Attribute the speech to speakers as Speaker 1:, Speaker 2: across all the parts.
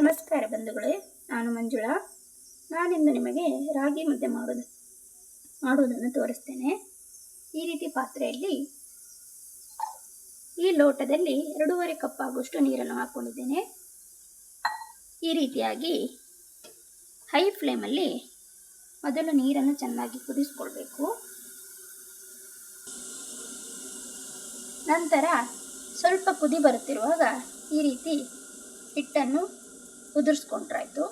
Speaker 1: ನಮಸ್ಕಾರ ಬಂಧುಗಳೇ, ನಾನು ಮಂಜುಳಾ. ನಾನಿಂದು ನಿಮಗೆ ರಾಗಿ ಮುದ್ದೆ ಮಾಡೋದು ಮಾಡುವುದನ್ನು ತೋರಿಸ್ತೇನೆ. ಈ ರೀತಿ ಪಾತ್ರೆಯಲ್ಲಿ ಈ ಲೋಟದಲ್ಲಿ ಎರಡೂವರೆ ಕಪ್ ಆಗುವಷ್ಟು ನೀರನ್ನು ಹಾಕ್ಕೊಂಡಿದ್ದೇನೆ ಈ ರೀತಿಯಾಗಿ ಹೈ ಫ್ಲೇಮಲ್ಲಿ ಮೊದಲು ನೀರನ್ನು ಚೆನ್ನಾಗಿ ಕುದಿಸ್ಕೊಳ್ಬೇಕು. ನಂತರ ಸ್ವಲ್ಪ ಕುದಿ ಬರುತ್ತಿರುವಾಗ ಈ ರೀತಿ ಹಿಟ್ಟನ್ನು ಉದುರಿಸ್ಕೊಂಡ್ರಾಯ್ತು.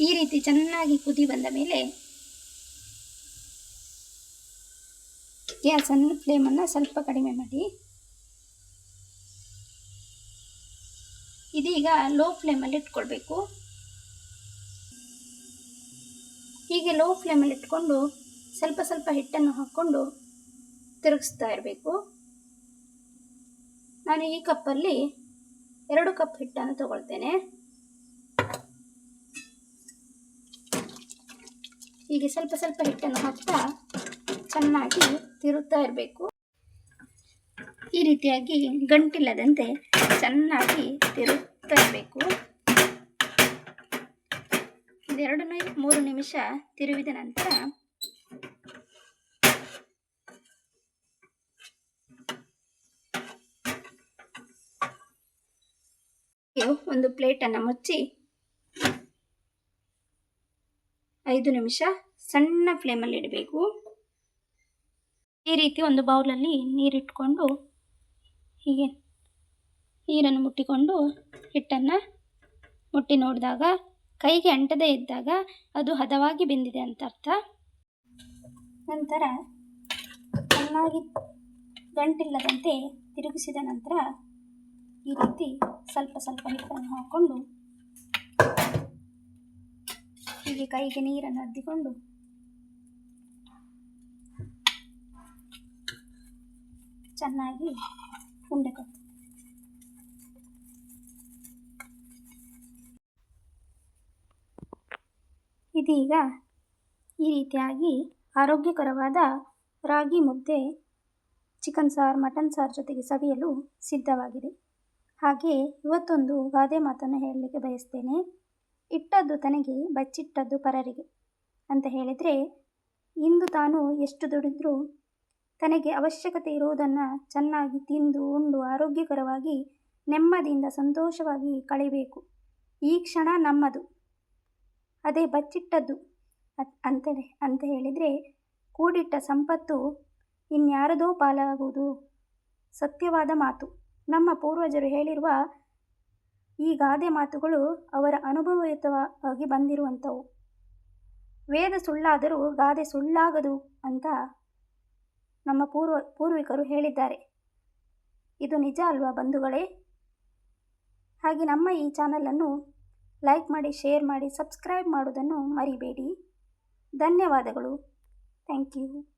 Speaker 1: ಈ ರೀತಿ ಚೆನ್ನಾಗಿ ಕುದಿ ಬಂದ ಮೇಲೆ ಗ್ಯಾಸನ್ನು ಫ್ಲೇಮನ್ನು ಸ್ವಲ್ಪ ಕಡಿಮೆ ಮಾಡಿ. ಇದೀಗ ಲೋ ಫ್ಲೇಮಲ್ಲಿ ಇಟ್ಕೊಳ್ಬೇಕು. ಹೀಗೆ ಲೋ ಫ್ಲೇಮಲ್ಲಿ ಇಟ್ಕೊಂಡು ಸ್ವಲ್ಪ ಸ್ವಲ್ಪ ಹಿಟ್ಟನ್ನು ಹಾಕ್ಕೊಂಡು ತಿರುಗಿಸ್ತಾ ಇರಬೇಕು. ನಾನು ಈ ಕಪ್ಪಲ್ಲಿ ಎರಡು ಕಪ್ ಹಿಟ್ಟನ್ನು ತಗೊಳ್ತೇನೆ. ಹೀಗೆ ಸ್ವಲ್ಪ ಸ್ವಲ್ಪ ಹಿಟ್ಟನ್ನು ಹಾಕ್ತಾ ಚೆನ್ನಾಗಿ ತಿರುತ್ತಾ ಇರಬೇಕು. ಈ ರೀತಿಯಾಗಿ ಗಂಟಿಲ್ಲದಂತೆ ಚೆನ್ನಾಗಿ ತಿರುತ್ತಾ ಇರಬೇಕು. ಇದೆರಡು ಮೂರು ನಿಮಿಷ ತಿರುವಿದ ನಂತರ ಒಂದು ಪ್ಲೇಟನ್ನು ಮುಚ್ಚಿ ಐದು ನಿಮಿಷ ಸಣ್ಣ ಫ್ಲೇಮಲ್ಲಿ ಇಡಬೇಕು. ಈ ರೀತಿ ಒಂದು ಬೌಲಲ್ಲಿ ನೀರಿಟ್ಕೊಂಡು ಹೀಗೆ ನೀರನ್ನು ಮುಟ್ಟಿಕೊಂಡು ಹಿಟ್ಟನ್ನು ಮುಟ್ಟಿ ನೋಡಿದಾಗ ಕೈಗೆ ಅಂಟದೇ ಇದ್ದಾಗ ಅದು ಹದವಾಗಿ ಬೆಂದಿದೆ ಅಂತ ಅರ್ಥ. ನಂತರ ಚೆನ್ನಾಗಿ ಗಂಟಿಲ್ಲದಂತೆ ತಿರುಗಿಸಿದ ನಂತರ ಈ ರೀತಿ ಸ್ವಲ್ಪ ಸ್ವಲ್ಪ ಹಿಟ್ಟನ್ನು ಹಾಕ್ಕೊಂಡು ಹೀಗೆ ಕೈಗೆ ನೀರನ್ನು ಅದ್ದಿಕೊಂಡು ಚೆನ್ನಾಗಿ ಉಂಡೆ ಕಟ್ಟು ಇದೀಗ ಈ ರೀತಿಯಾಗಿ ಆರೋಗ್ಯಕರವಾದ ರಾಗಿ ಮುದ್ದೆ ಚಿಕನ್ ಸಾರು ಮಟನ್ ಸಾರು ಜೊತೆಗೆ ಸವಿಯಲು ಸಿದ್ಧವಾಗಿದೆ. ಹಾಗೆ ಇವತ್ತೊಂದು ಗಾದೆ ಮಾತನ್ನು ಹೇಳಲಿಕ್ಕೆ ಬಯಸ್ತೇನೆ. ಇಟ್ಟದ್ದು ತನಗೆ ಬಚ್ಚಿಟ್ಟದ್ದು ಪರರಿಗೆ ಅಂತ ಹೇಳಿದರೆ, ಇಂದು ತಾನು ಎಷ್ಟು ದುಡಿದ್ರೂ ತನಗೆ ಅವಶ್ಯಕತೆ ಇರುವುದನ್ನು ಚೆನ್ನಾಗಿ ತಿಂದು ಉಂಡು ಆರೋಗ್ಯಕರವಾಗಿ ನೆಮ್ಮದಿಯಿಂದ ಸಂತೋಷವಾಗಿ ಕಳೆಯಬೇಕು. ಈ ಕ್ಷಣ ನಮ್ಮದು. ಅದೇ ಬಚ್ಚಿಟ್ಟದ್ದು ಅಂತ ಅಂತ ಹೇಳಿದರೆ, ಕೂಡಿಟ್ಟ ಸಂಪತ್ತು ಇನ್ಯಾರದೋ ಪಾಲಾಗುವುದು ಸತ್ಯವಾದ ಮಾತು. ನಮ್ಮ ಪೂರ್ವಜರು ಹೇಳಿರುವ ಈ ಗಾದೆ ಮಾತುಗಳು ಅವರ ಅನುಭವಯುತವಾಗಿ ಬಂದಿರುವಂಥವು. ವೇದ ಸುಳ್ಳಾದರೂ ಗಾದೆ ಸುಳ್ಳಾಗದು ಅಂತ ನಮ್ಮ ಪೂರ್ವ, ಪೂರ್ವಿಕರು ಹೇಳಿದ್ದಾರೆ. ಇದು ನಿಜ ಅಲ್ವಾ ಬಂಧುಗಳೇ? ಹಾಗೆ ನಮ್ಮ ಈ ಚಾನಲನ್ನು ಲೈಕ್ ಮಾಡಿ, ಶೇರ್ ಮಾಡಿ, ಸಬ್ಸ್ಕ್ರೈಬ್ ಮಾಡುವುದನ್ನು ಮರಿಬೇಡಿ. ಧನ್ಯವಾದಗಳು. Thank you.